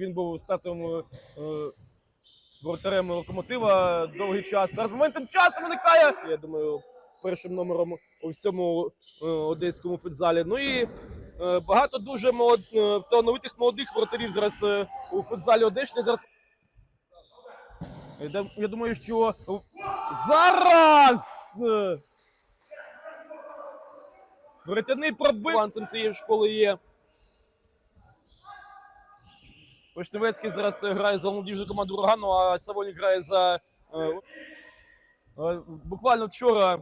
він був стартовим е, воротарем локомотива довгий час. Зараз моментом часу виникає. Я думаю, першим номером у всьому е, одеському футзалі. Ну і е, багато дуже молод, талановитих молодих воротарів зараз у футзалі Одещини. Зараз я думаю, що зараз е, пробив Ванцем цієї школи є. Вишневецький зараз грає за молодіжну команду Урагану, а Савонік грає за. е, е, Буквально вчора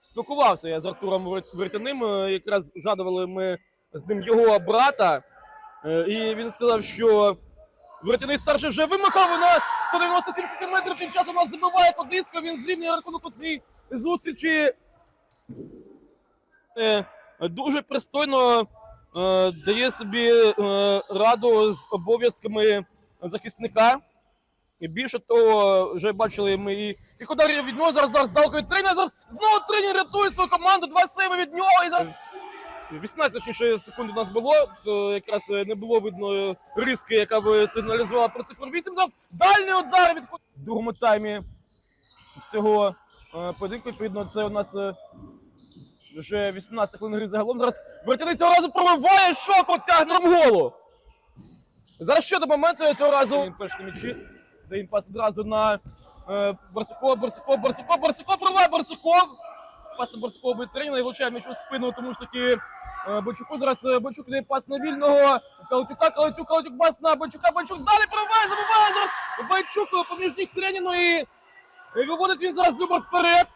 спілкувався я з Артуром Вертяним. е, Якраз згадували ми з ним його брата. І він сказав, що Вертяний старший вже вимахав на 197 см. Тим часом нас забиває Кодисько. Він зрівнює рахунок у цій зустрічі. Дуже пристойно дає собі е, раду з обов'язками захисника. І більше того, вже бачили ми і кілька ударів від нього. Зараз далекою тренер. Зараз знову тренер рятує свою команду. Два сейви від нього. І зараз 18 чи секунд у нас було. Якраз е, не було видно е, риски, яка б сигналізувала про цифру 8. Зараз дальній удар від в другому таймі цього е, поєдинку. Відповідно, це у нас. Е, вже 18 хвилин гри загалом. Зараз вертяний цього разу пробиває шок, тягне голу. Зараз ще до моменту цього разу він перший на м'ячі. Де він пас одразу на е, Барсукова, Барсуков, Барсуков, Барсуков, пробиває Барсуков. Пас на Барсукова буде тренер і влучає м'яч у спину, тому що таки е, Бочуку зараз е, Бочук дає пас на вільного. Калатюка, Калатюк, Калатюк, пас на Бочука, Бочук далі пробиває, забиває зараз Байчук поміж них треніну і, і виводить він зараз Любар вперед.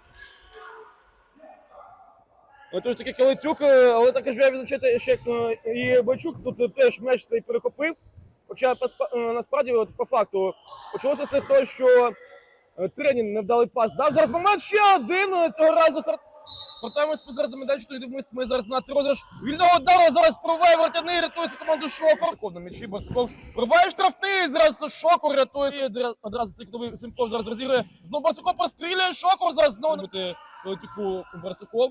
Отож таки Калитюк, е, але також я відзначити ще е, і Бойчук тут е, теж м'яч цей перехопив. Хоча насправді, от, по факту, почалося все з того, що е, Тренін невдалий пас дав. Зараз момент ще один цього разу. ми зараз до майданчика, дивимось ми зараз на цей розіграш. Вільного удару зараз проває вратяний, рятується команду Шокор. Секунд на м'ячі, Барсуков. Проває штрафний, зараз Шокор рятується. Одразу цей новий Симков зараз розігрує. Знову Барсуков прострілює Шокор, зараз знову Калитюку Барсуков.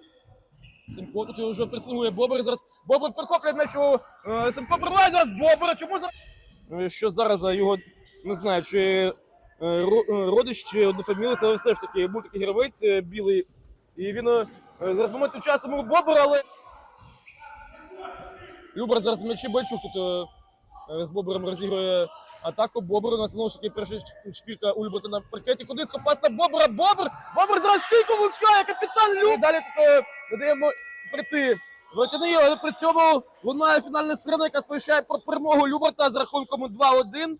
Симко тут вже пресингує Бобер. Зараз Бобер перехоплює м'яч у е, Симко прибуває зараз Бобера. Чому зараз? Е, Що зараз е, його не знаю, чи е, ро- родич чи однофамілець, але все ж таки був такий гравець білий. І він зараз моменту часу був Бобер, але. Любер зараз на м'ячі Бойчук тут з Бобером розігрує атаку. Бобер у нас знову ж таки перша ч- четвірка у на паркеті. Куди пас на Бобера. Бобер! Бобер зараз стійку влучає, капітан Люб. І далі тут не прийти. Витягни, але при цьому лунає фінальна сирена, яка сповіщає про перемогу Люберта з рахунком 2-1.